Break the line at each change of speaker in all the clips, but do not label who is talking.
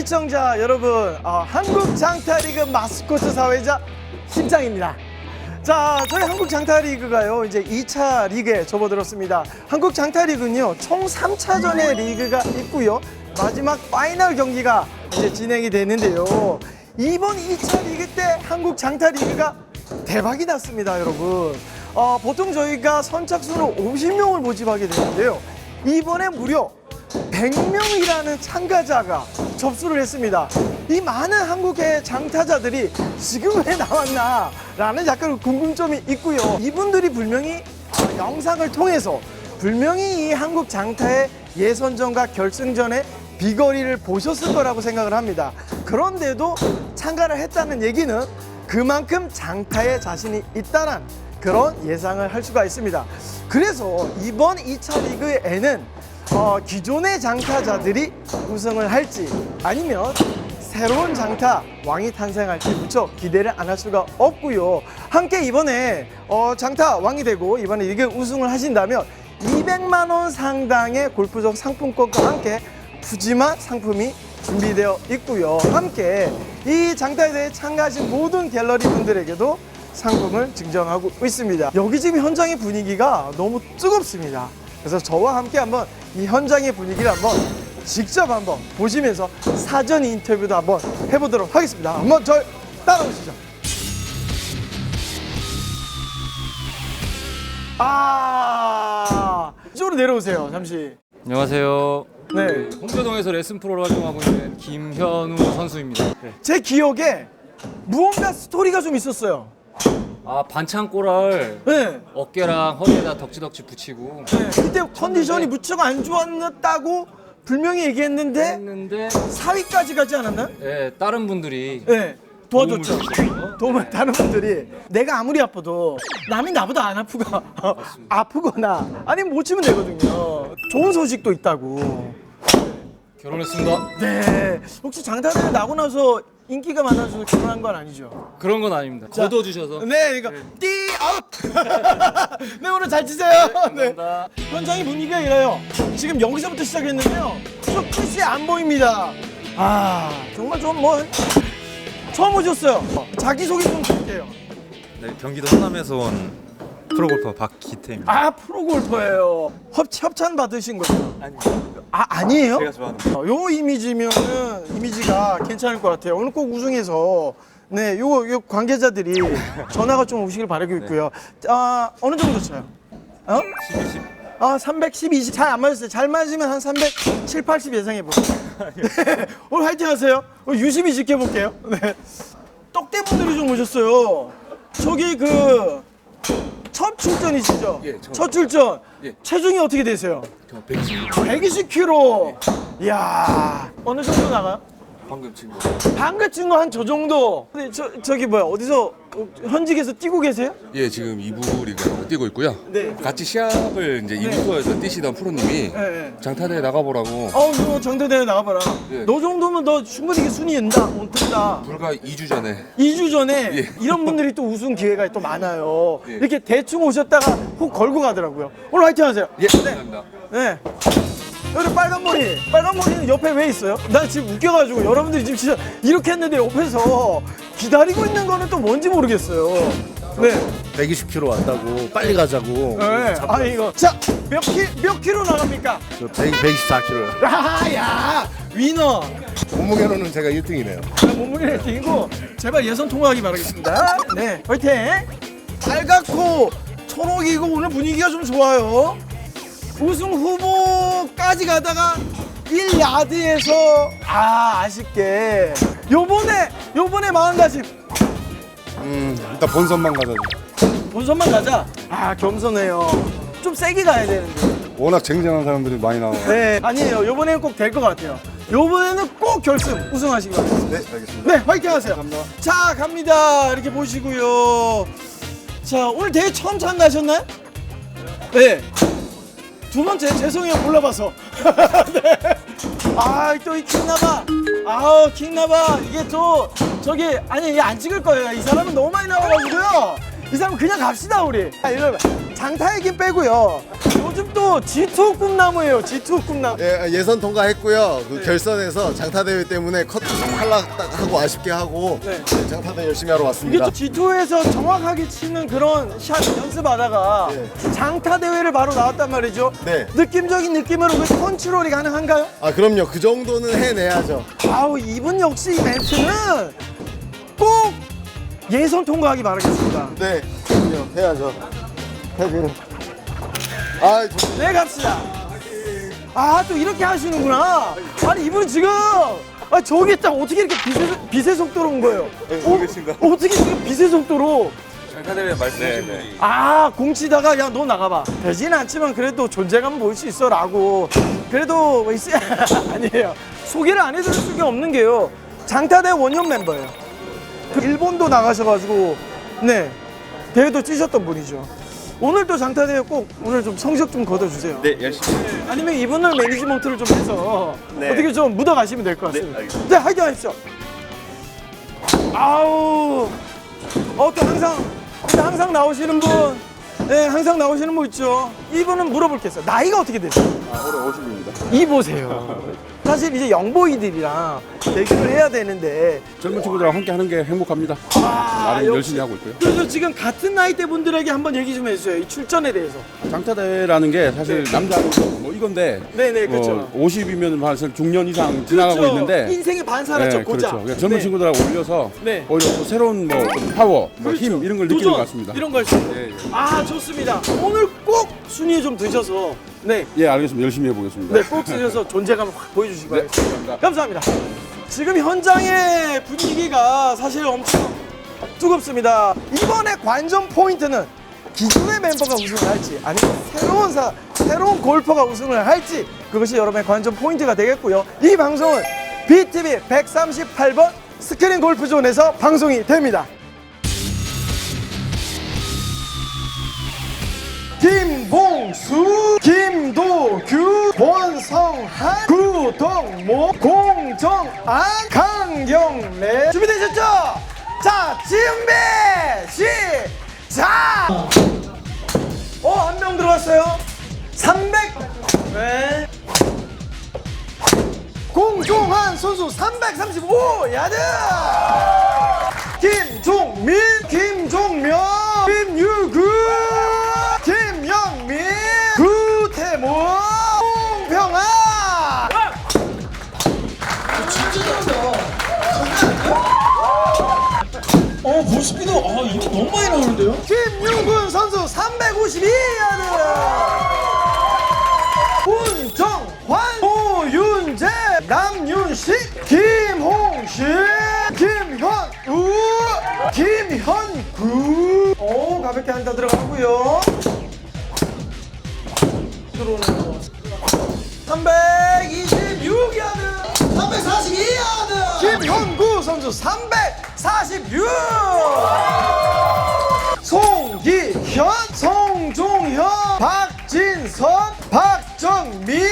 시청자 여러분 어, 한국 장타리그 마스코트 사회자 심장입니다. 자 저희 한국 장타리그가요 이제 2차 리그에 접어들었습니다. 한국 장타리그는요 총 3차전의 리그가 있고요. 마지막 파이널 경기가 이제 진행이 되는데요. 이번 2차 리그 때 한국 장타리그가 대박이 났습니다 여러분. 어, 보통 저희가 선착순으로 50명을 모집하게 되는데요. 이번에 무려 100명이라는 참가자가 접수를 했습니다. 이 많은 한국의 장타자들이 지금 왜 나왔나 라는 약간 궁금점이 있고요. 이분들이 분명히 어, 영상을 통해서 분명히 이 한국 장타의 예선전과 결승전의 비거리를 보셨을 거라고 생각을 합니다. 그런데도 참가를 했다는 얘기는 그만큼 장타에 자신이 있다는 그런 예상을 할 수가 있습니다. 그래서 이번 2차 리그에는 어, 기존의 장타자들이 우승을 할지 아니면 새로운 장타 왕이 탄생할지 무척 기대를 안 할 수가 없고요. 함께 이번에 어, 장타 왕이 되고 이번에 리그 우승을 하신다면 200만 원 상당의 골프적 상품권과 함께 푸짐한 상품이 준비되어 있고요. 함께 이 장타에 대해 참가하신 모든 갤러리 분들에게도 상품을 증정하고 있습니다. 여기 지금 현장의 분위기가 너무 뜨겁습니다. 그래서 저와 함께 한번 이 현장의 분위기를 한번 직접 한번 보시면서 사전 인터뷰도 한번 해보도록 하겠습니다. 한번 절 따라오시죠. 아, 이쪽으로 내려오세요. 잠시.
안녕하세요.
네.
홍교동에서 레슨 프로를 활동하고 있는 김현우 선수입니다.
제 기억에 무언가 스토리가 좀 있었어요.
아 반창고를
네.
어깨랑 허리에다 덕지덕지 붙이고
네. 그때 컨디션이 무척 안 좋았다고 분명히 얘기했는데
했는데
4위까지 가지 않았나요?
예, 다른 분들이
네. 도와줬죠.
도움을.
도움을 다른 분들이 내가 아무리 아파도 남이 나보다 안 아프가 아프거나 아니면 못 치면 되거든요. 좋은 소식도 있다고.
결혼했습니다.
네. 혹시 장타를 나고 나서 인기가 많아서 결혼한 건 아니죠?
그런 건 아닙니다. 거둬 주셔서
네, 그러니까 띠 아웃. 네 오늘 잘 치세요. 네.
감사합니다.
현장의 분위기가 이래요. 지금 여기서부터 시작했는데요. 저 끝이 안 보입니다. 아 정말 좀 뭐 처음 오셨어요. 자기 소개 좀 드릴게요.
네, 경기도 호남에서 온 프로골퍼 박기태입니다.
아 프로골퍼예요. 협, 협찬 받으신 거죠?
아니,
아 아니에요?
제가 좋아하는
어, 요 이미지면은 이미지가 괜찮을 것 같아요. 오늘 꼭 우승해서 네 요거 요 관계자들이 전화가 좀 오시길 바라고 있고요. 아 어느 정도 쳐요? 어?
12,
아 310, 20 잘 안 맞았어요. 잘 맞으면 한 307, 80 예상해 볼게요. 네. 오늘 화이팅 하세요. 오늘 유심히 지켜볼게요. 네. 떡대 분들이 좀 오셨어요. 저기 그 첫 출전이시죠?
예, 저-
첫 출전.
예.
체중이 어떻게 되세요?
저 120.
120kg. 이야 어느 정도 나가요?
방금 친구.
방금 친 거 한 저 정도. 근데 저 저기 뭐야 어디서 어, 현직에서 뛰고 계세요?
예, 지금 2부 리그 뛰고 있고요.
네.
같이 시합을 이제 2부 투어에서 뛰시던 프로님이
네, 네.
장타대에 나가보라고
어우 너 정대대회 나가봐라.
예.
너 정도면 너 충분히 이게 순위 연다 온다.
불과 2주 전에
2주 전에
예.
이런 분들이 또 우승 기회가 또 많아요.
예.
이렇게 대충 오셨다가 훅 걸고 가더라고요. 오늘 화이팅 하세요.
예, 감사합니다.
네. 여기 빨간 머리. 빨간 머리는 옆에 왜 있어요? 나 지금 웃겨가지고 여러분들이 지금 진짜 이렇게 했는데 옆에서 기다리고 있는 거는 또 뭔지 모르겠어요. 네.
120km 왔다고 빨리 가자고
네. 아 이거 자몇 키, 몇 킬로 나갑니까?
저 100, 124km
아야 위너.
몸무게로는 제가 1등이네요
몸무게 래팅이고 제발 예선 통과하기 바라겠습니다. 네, 화이팅! 빨갛고 초록이고 오늘 분위기가 좀 좋아요. 우승 후보까지 가다가 1야드에서 아 아쉽게 요번에 요번에 마음가짐
음 일단 본선만 가자고
본선만 가자. 아 겸손해요. 좀 세게 가야 되는데.
워낙 쟁쟁한 사람들이 많이 나와요
네, 아니에요. 요번에는 꼭 될 것 같아요. 요번에는 꼭 결승 우승하시기 바랍니다.
네 알겠습니다
네, 화이팅 하세요. 자, 갑니다. 이렇게 보시고요. 자, 오늘 대회 처음 참가하셨나요? 네. 두 번째, 죄송해요. 몰라봐서. 네. 아, 또 이 킹나바. 아우, 킹나바. 이게 또, 저기, 아니, 이게 안 찍을 거예요. 이 사람은 너무 많이 나와가지고요. 이 사람 그냥 갑시다 우리. 아, 여러분 장타 얘기 빼고요. 요즘 또 G2 꿈나무예요. G2 꿈나무.
예, 예선 통과했고요. 그 결선에서 장타 대회 때문에 컷 탈락하고 아쉽게 하고
네.
네, 장타 대회 열심히 하러
이게
왔습니다.
또 G2에서 정확하게 치는 그런 샷 연습하다가 장타 대회를 바로 나왔단 말이죠.
네.
느낌적인 느낌으로 그 컨트롤이 가능한가요?
아 그럼요. 그 정도는 해내야죠.
아우 이분 역시 이 멘트는 꼭 예선 통과하기 바라겠습니다.
네, 그럼요. 해야죠. 해야죠. 아,
좋네 갑시다. 아 또 이렇게 하시는구나. 아니 이분 지금 아 저기 딱 어떻게 이렇게 빛의, 빛의 속도로 온 거예요? 어, 어떻게 지금 빛의 속도로?
장타대회 말씀하신 네, 네.
아 공치다가 야 너 나가봐. 되지는 않지만 그래도 존재감 보일 수 있어 라고. 그래도 뭐 있어 아니에요. 소개를 안 해드릴 수가 없는 게요. 장타대 원년 멤버예요. 그 일본도 나가셔가지고 네. 대회도 뛰셨던 분이죠 오늘 또 장타대회 꼭 오늘 좀 성적 좀 거둬주세요
네, 열심히.
아니면 이분을 매니지먼트를 좀 해서 어떻게 좀 묻어가시면 될것 같습니다 네, 화이팅 하십시오 아우 어 또 항상 근데 항상 나오시는 분, 네 항상 나오시는 분 있죠. 이분은 물어볼 게 있어요. 나이가 어떻게 되세요?
아, 올해 50입니다.
이 보세요. 사실 이제 영보이들이랑 대결을 해야 되는데
젊은 친구들하고 함께 하는 게 행복합니다.
아,
나름
역시.
열심히 하고 있고요.
그래서 지금 같은 나이대 분들에게 한번 얘기 좀 해주세요. 이 출전에 대해서.
장타 대회라는 게 사실 남자는 뭐 이건데
네네 그렇죠.
50이면 사실 중년 이상 지나가고
그렇죠.
있는데
인생의 반사라죠
네,
고작.
그렇죠. 그러니까 젊은
네.
친구들하고 올려서
네.
오히려 또 새로운 뭐 파워, 뭐
그렇죠.
힘 이런 걸 느끼는 것 같습니다.
이런 걸. 아 좋습니다. 오늘 꼭 순위에 좀 드셔서 네.
예, 알겠습니다. 열심히 해보겠습니다.
네, 꼭 쓰셔서 존재감을 확 보여주시기 바라겠습니다. 감사합니다. 지금 현장의 분위기가 사실 엄청 뜨겁습니다. 이번에 관전 포인트는 기존의 멤버가 우승을 할지 아니면 새로운 사, 새로운 골퍼가 우승을 할지 그것이 여러분의 관전 포인트가 되겠고요. 이 방송은 BTV 138번 스크린 골프존에서 방송이 됩니다. 김봉수, 김도규, 권성한, 구동모, 공정안, 강경래 준비되셨죠? 자, 준비 시작! 어, 한 명 들어왔어요. 300. 네. 공종한 선수 335 야드. 김종민, 김종명, 김유구, 김영민, 구태모, 홍평아. 어, 볼스피드, 아, 이거 너무 많이 나오는데요? 김윤군 선수 352 야드! 문정환, 오윤재, 남윤식, 김홍식, 김현우, 김현구. 오, 가볍게 한타 들어가고요. 들어오는 거. 326야드 342야드 김현구 선수 346 송기현 송종현 박진선 박정민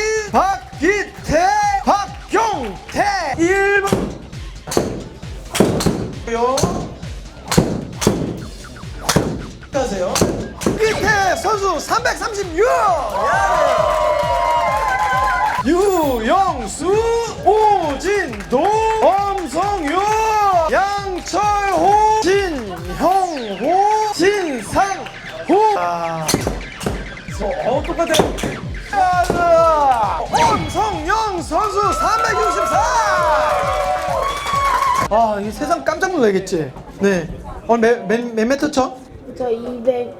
아, 이 세상 깜짝 놀라겠지. 네. 오늘 몇, 몇, 몇 메터 쳐?
저 200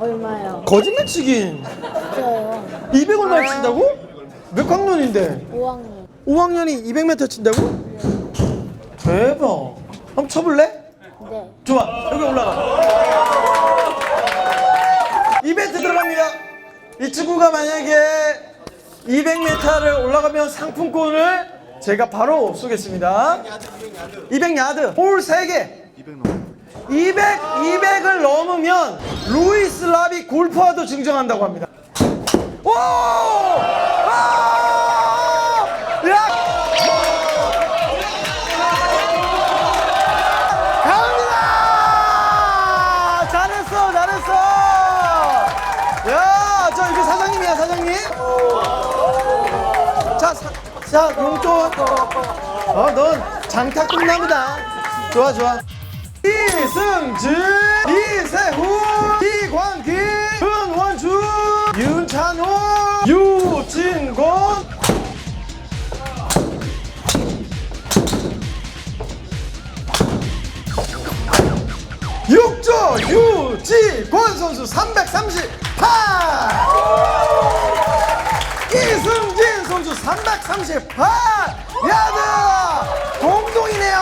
얼마요?
거짓말 치긴.
저요.
200 얼마 친다고? 몇 학년인데?
5학년.
5학년이 200m 친다고? 대박. 한번 쳐볼래?
네.
좋아. 여기 올라가. 이벤트 들어갑니다. 이 친구가 만약에 200m를 올라가면 상품권을 제가 바로 쏘겠습니다. 200 야드. 홀 3개. 200, 200을 넘으면 루이스 라비 골프화도 증정한다고 합니다. 오! 자, 용돈. 어, 넌 장타 끝나보다. 좋아, 좋아. 이승진, 이세훈, 이광기, 은원주, 윤찬호, 유진권. 육조 유지권 선수 338 338 야드 공동이네요!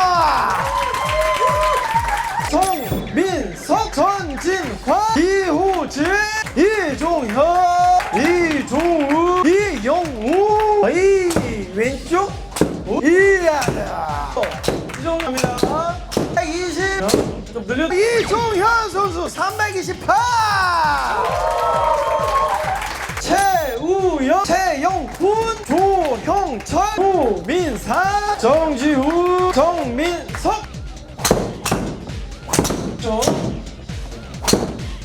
송민석 전진화 이호진 이종현 이종우 이영우. 이 왼쪽 이야드 이종입니다. 120 좀 늘려 이종현 선수 328 최우영, 최영훈, 조형철, 조민사, 정지우, 정민석, 조,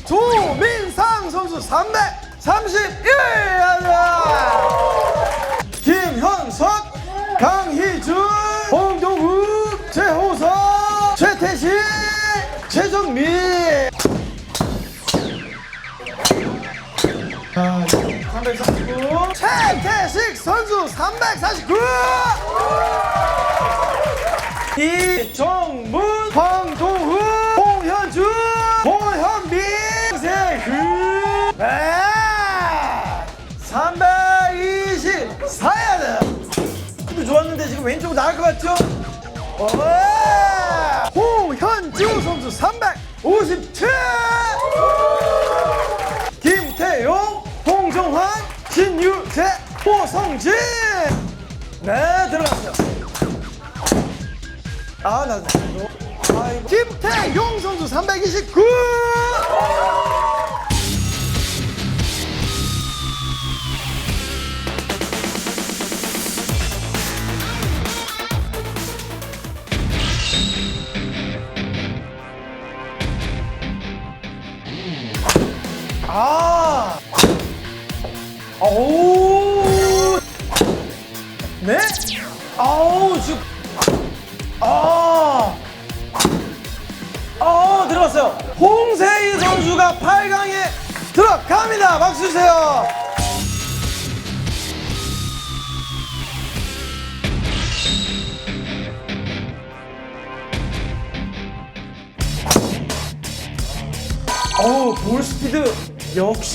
조민상 선수 331! 김현석, 강희준, 홍동욱, 최호석, 최태식, 최정민. 아, 349 최태식 선수 349 이정문. 황동훈. 홍현주. 홍현민. 네. 324야드 근데 좋았는데 지금 왼쪽으로 나갈 것 같죠? 오! 홍현주 선수 357 호성진. 네, 들어갔어요. 아, 나, 아이고. 김태용 선수 329.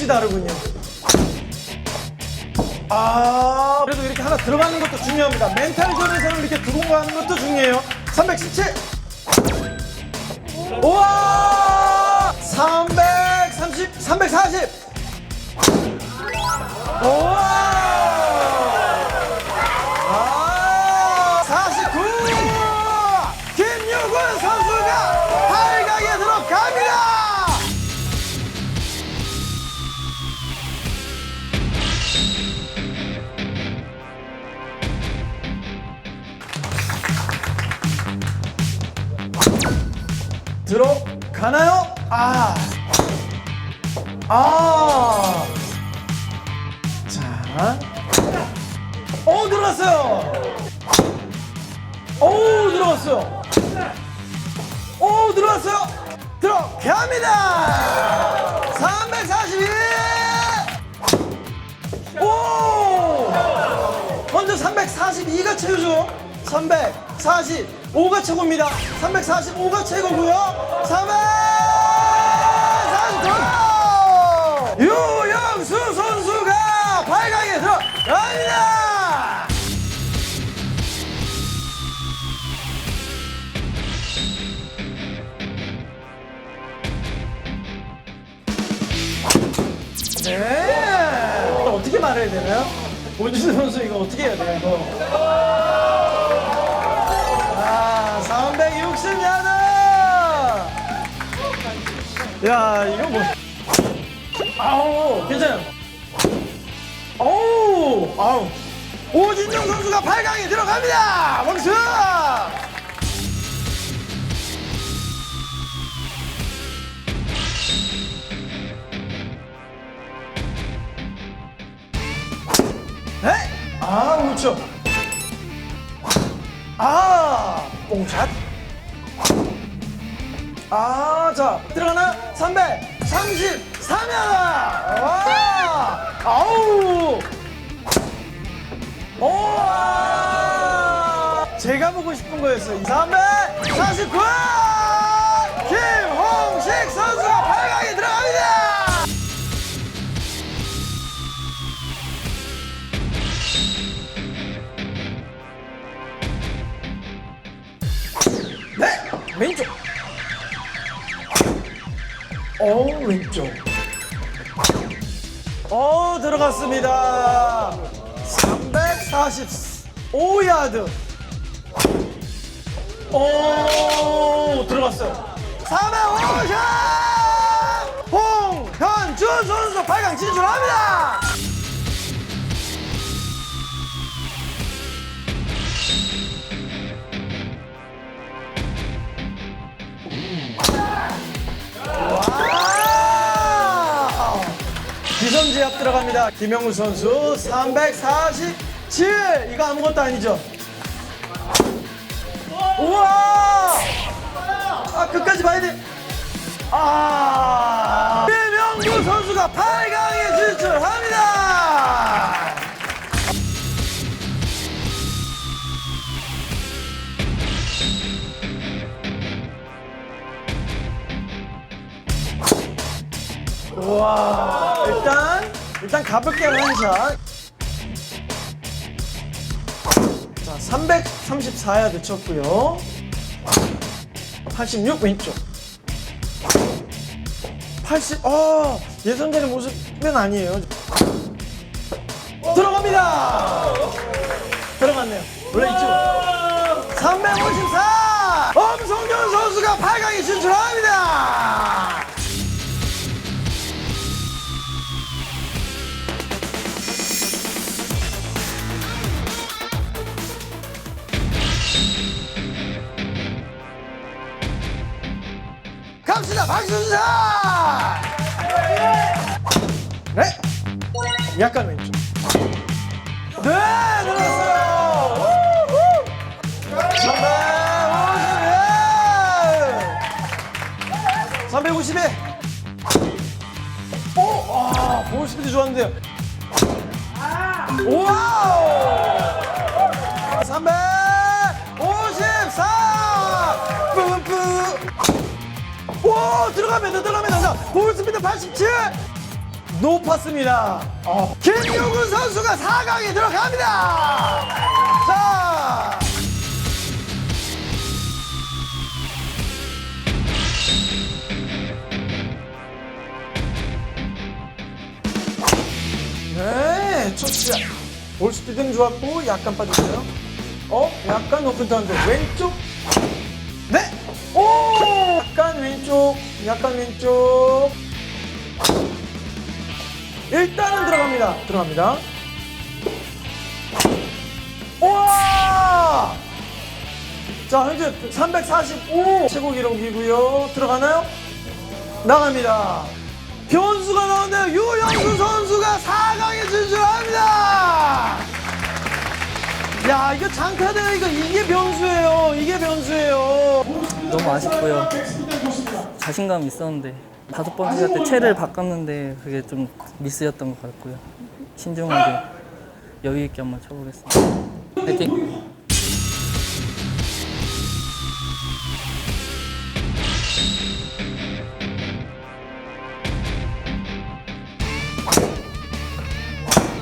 역시 다르군요. 아, 그래도 이렇게 하나 들어가는 것도 중요합니다. 멘탈전에서는 이렇게 두고 가는 것도 중요해요. 317. 우와! 330, 340. 우와! 가나요? 아. 아. 자. 오, 들어갔어요. 오, 들어갔어요. 오, 들어갔어요. 들어갑니다. 341. 오! 먼저 342가 최고죠. 345가 최고입니다. 345가 최고고요. 345! 유영수 선수가 8강에 들어갑니다. 네. 어떻게 말해야 되나요? 오진수 선수 이거 어떻게 해야 돼요? 이거. 아, 360야드. 야, 이거 뭐? 아우, 괜찮아요. 어우, 아우. 오진정 선수가 8강에 들어갑니다. 박수. 네? 아, 그렇죠. 아, 뽕샷. 아, 자, 들어가나? 334면! 와! 아우! 오! 제가 보고 싶은 거였어요. 349! 김홍식 선수가 8강에 들어갑니다! 네! 왼쪽! 어, 왼쪽. 어, 들어갔습니다. 345야드. 오, 들어갔어요. 350! 홍현주 선수 8강 진출합니다! 들어갑니다. 김영우 선수 347. 이거 아무것도 아니죠? 우와! 아, 끝까지 봐야 돼. 아! 김영우 선수가 8강에 진출합니다! 와 일단 일단 가볍게 한 샷. 자 334야드 쳤고요. 86 왼쪽. 80. 어 예선전의 모습은 아니에요. 들어갑니다. 들어갔네요. 원래 이쪽. 354. 엄성준 선수가 8강에 진출합니다. 박수사! 네? 약간 왼쪽. 네 들어갔어요. 350에 350에 오! 아, 볼 스피드 좋았는데요. 와우! 354 오 들어갑니다 들어갑니다 자 볼스피드 87 높았습니다 어. 김용훈 선수가 4강에 들어갑니다 자 네, 첫 시작. 볼 스피드는 좋았고 약간 빠졌어요. 어, 약간 높은 타운드 왼쪽. 네, 오, 약간 왼쪽, 약간 왼쪽. 일단은 들어갑니다. 들어갑니다. 우와! 자, 현재 345 최고 기록이고요. 들어가나요? 나갑니다. 변수가 나오는데요. 유영수 선수가 4강에 진출합니다. 야, 이거 장타대회 이거 이게 변수예요. 이게 변수예요.
너무 아쉽고요. 자신감 있었는데 다섯 번째 샷때 채를 바꿨는데 그게 좀 미스였던 것 같고요. 신중하게 여유 있게 한번 쳐보겠습니다. 화이팅!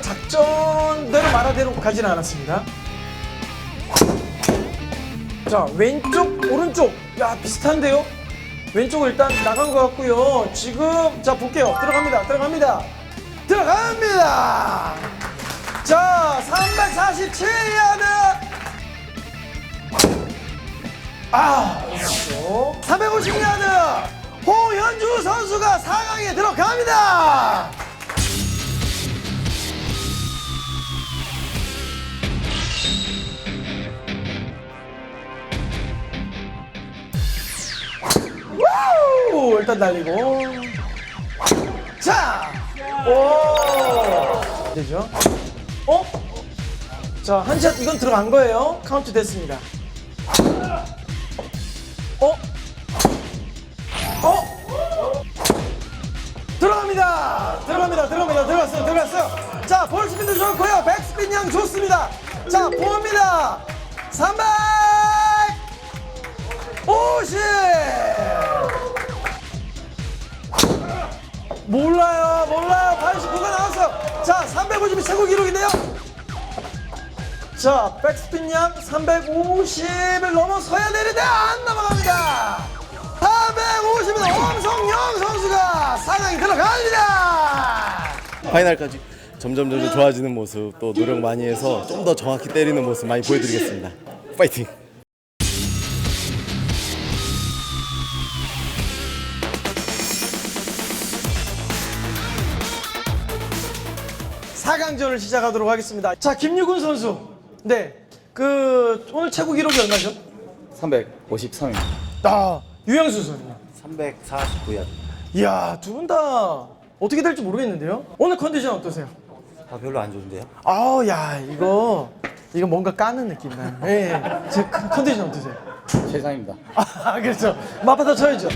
작전대로 말하대로 가지는 않았습니다. 자, 왼쪽, 오른쪽. 야, 비슷한데요? 왼쪽 일단 나간 것 같고요. 지금, 자, 볼게요. 들어갑니다. 들어갑니다. 들어갑니다. 자, 347야드. 아, 350야드. 홍현주 선수가 4강에 들어갑니다. 우! 일단 날리고. 자! 오! 되죠? 어? 자, 한 샷 이건 들어간 거예요. 카운트 됐습니다. 어? 어? 들어갑니다. 들어갑니다. 들어갑니다. 들어갔어요. 들어갔어요. 자, 볼 스피드 좋고요. 백 스핀 양 좋습니다. 자, 봅니다. 300! 50! 몰라요. 몰라요. 89가 나왔어요. 자, 350이 최고 기록인데요. 자, 백스핀 양 350을 넘어서야 되는데 안 넘어갑니다. 450은 엄성영 선수가 상황이 들어갑니다.
파이널까지 점점 점점 좋아지는 모습 또 노력 많이 해서 좀 더 정확히 때리는 모습 많이 보여드리겠습니다. 파이팅!
사강전을 시작하도록 하겠습니다. 자, 김유근 선수. 네. 그 오늘 최고 기록이 얼마죠?
353입니다.
아, 유영수 선수.
349야.
이야, 두 분 다 어떻게 될지 모르겠는데요. 오늘 컨디션 어떠세요?
아 별로 안 좋은데요?
아우, 야, 이거 이거 뭔가 까는 느낌 나요. 예. 예. 제 컨- 컨디션 어떠세요?
최상입니다.
아, 그렇죠. 맞받아 쳐야죠.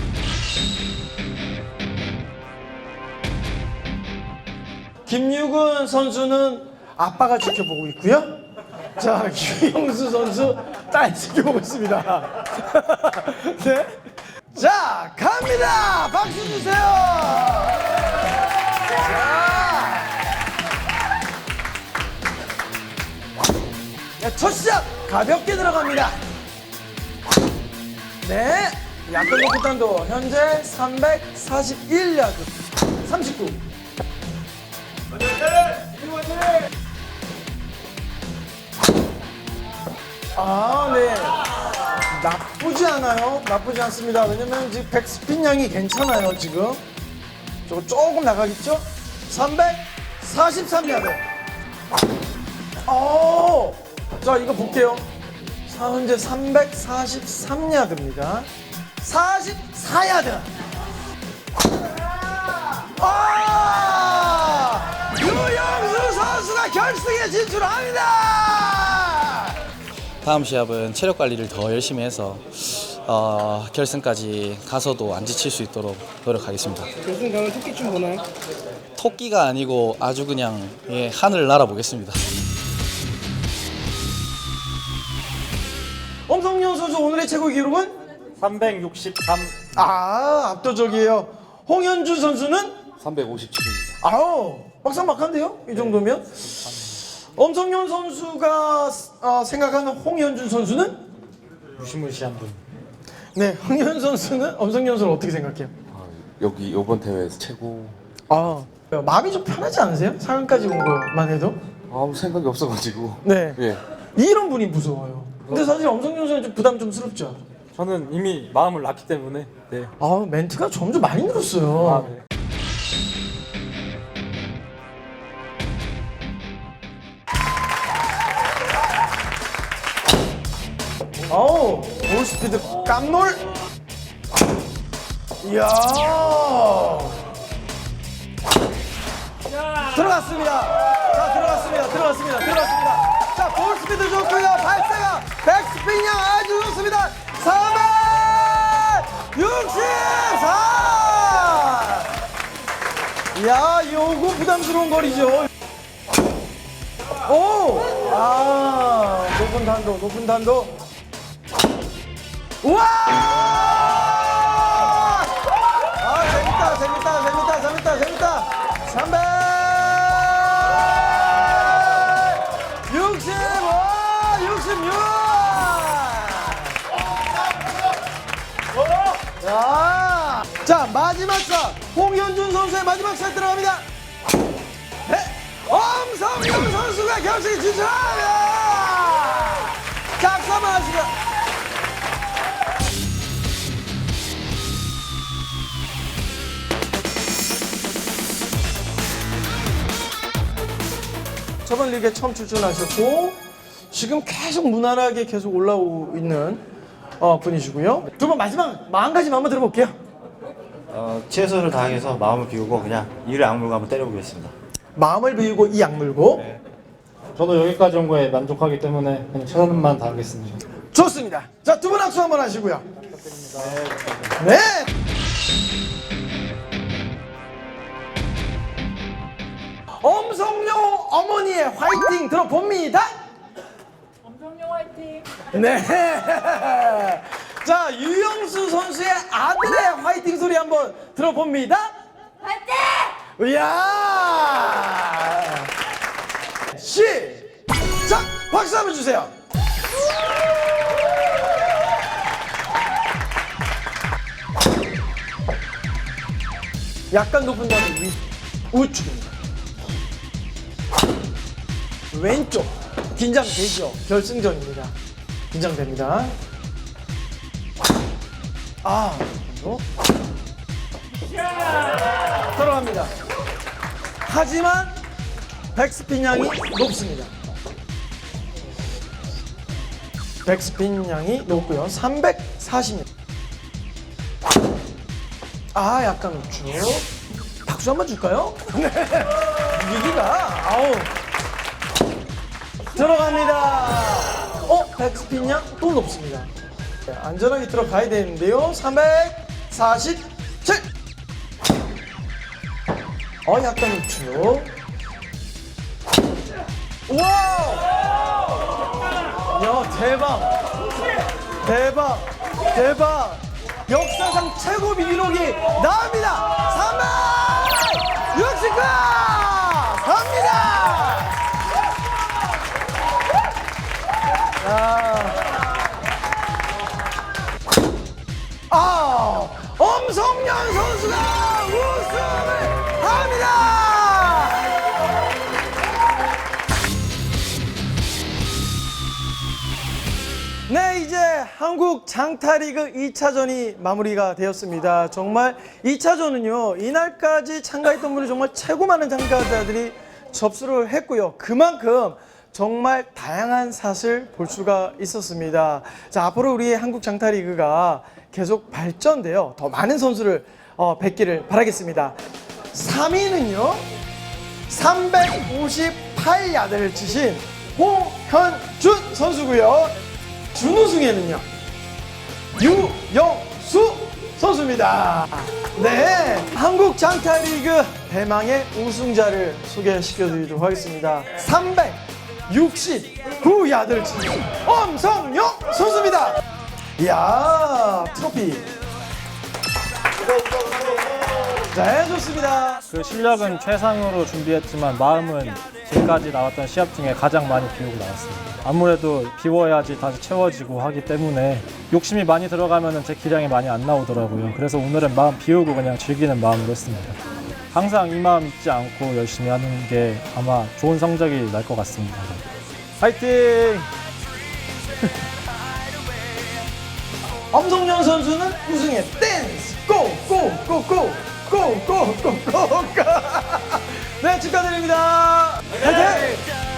김유근 선수는 아빠가 지켜보고 있고요. 자, 유영수 선수 딸 지켜보고 있습니다. 네. 자, 갑니다. 박수 주세요. 자. 네, 첫 시작 가볍게 들어갑니다. 네. 약간 높은 탄도 현재 341야드 39. 아, 네. 나쁘지 않아요. 나쁘지 않습니다. 왜냐면 지금 백스핀 양이 괜찮아요, 지금. 저거 조금 나가겠죠? 343야드. 오! 자, 이거 볼게요. 자, 현재 343야드입니다. 44야드. 아! 결승에 진출합니다.
다음 시합은 체력 관리를 더 열심히 해서 어, 결승까지 가서도 안 지칠 수 있도록 노력하겠습니다. 결승 가면 토끼 좀 보나요? 토끼가 아니고 아주 그냥 예, 하늘을 날아보겠습니다.
엄성용 선수 오늘의 최고 기록은
363,
아 압도적이에요. 홍현주 선수는
357입니다.
아우 막상막한데요? 이 정도면 엄성용 선수가 어, 생각하는 홍현준 선수는
무시무시한 분.
네 홍현 선수는 엄성용 선수를 어떻게 생각해요?
여기 이번 대회에서 최고
아 마음이 좀 편하지 않으세요? 4강까지 온 것만 해도
아무 생각이 없어가지고
네
예
이런 분이 무서워요. 근데 사실 엄성용 선수 좀 부담 좀 스럽죠.
저는 이미 마음을 놨기 때문에 네.
아 멘트가 점점 많이 늘었어요.
아, 네.
스피드 깜놀. 이야. 들어갔습니다. 자, 들어갔습니다. 들어갔습니다. 들어갔습니다. 자, 볼 스피드 좋고요. 발사가 백스핀량 아주 좋습니다. 464. 이야, 요거 부담스러운 거리죠. 오! 아, 높은 단도, 높은 단도. 우와! 아, 재밌다, 재밌다, 재밌다, 재밌다, 재밌다. 300! 65! 66! 자, 자, 마지막 사. 홍현준 선수의 마지막 사 들어갑니다. 네, 엄성용 선수가 결승에 진출합니다. 박수 한번 하시죠. 저번 리그에 처음 출전하셨고 지금 계속 무난하게 계속 올라오고 있는 어, 분이시고요. 두 분 마지막 마음가짐 한번 들어볼게요.
어, 최선을 다해서 마음을 비우고 그냥 이를 악물고 한번 때려보겠습니다.
마음을 비우고 이 악물고
저도 여기까지 온 거에 만족하기 때문에 그냥 최선만 다하겠습니다.
좋습니다. 자, 두 분 악수 한번 하시고요. 네. 엄성룡 어머니의 화이팅 들어봅니다. 엄성룡 화이팅. 네. 자, 유영수 선수의 아들의 화이팅 소리 한번 들어봅니다. 화이팅! 이야! 시작! 박수 한번 주세요. 약간 높은 다음에 위, 우측입니다. 왼쪽. 긴장되죠? 결승전입니다. 긴장됩니다. 아, 이거. 들어갑니다. 하지만 백스핀 양이 높습니다. 백스핀 양이 높고요. 340m. 아 약간 우측 박수 한 번 줄까요? 네 위기가 아우 들어갑니다. 어? 백스핀 양또 높습니다. 네, 안전하게 들어가야 되는데요. 347 어 약간 우측 와우! 야 대박. 대박. 대박. 역사상 최고 기록이 나옵니다. 369 아 엄성년 선수가 우승을 합니다 네, 이제 한국 장타리그 2차전이 마무리가 되었습니다. 정말 2차전은요, 이날까지 참가했던 분이 정말 최고 많은 참가자들이 접수를 했고요. 그만큼 정말 다양한 샷을 볼 수가 있었습니다. 자, 앞으로 우리 한국 장타리그가 계속 발전되어 더 많은 선수를 어, 뵙기를 바라겠습니다. 3위는요, 358야드를 치신 홍현준 선수고요. 준우승에는요 유영수 선수입니다. 네, 한국 장타리그 대망의 우승자를 소개시켜드리도록 하겠습니다. 369야드를 치는 엄성영 선수입니다. 이야, 트로피. 네, 좋습니다.
그 실력은 최상으로 준비했지만 마음은 지금까지 나왔던 시합 중에 가장 많이 비우고 나왔습니다. 아무래도 비워야지 다시 채워지고 하기 때문에 욕심이 많이 들어가면 제 기량이 많이 안 나오더라고요. 그래서 오늘은 마음 비우고 그냥 즐기는 마음으로 했습니다. 항상 이 마음 잊지 않고 열심히 하는 게 아마 좋은 성적이 날 것 같습니다. 화이팅!
엄성영 선수는 우승에 댄스 고고고고고고고고고 네 축하드립니다. 화이팅!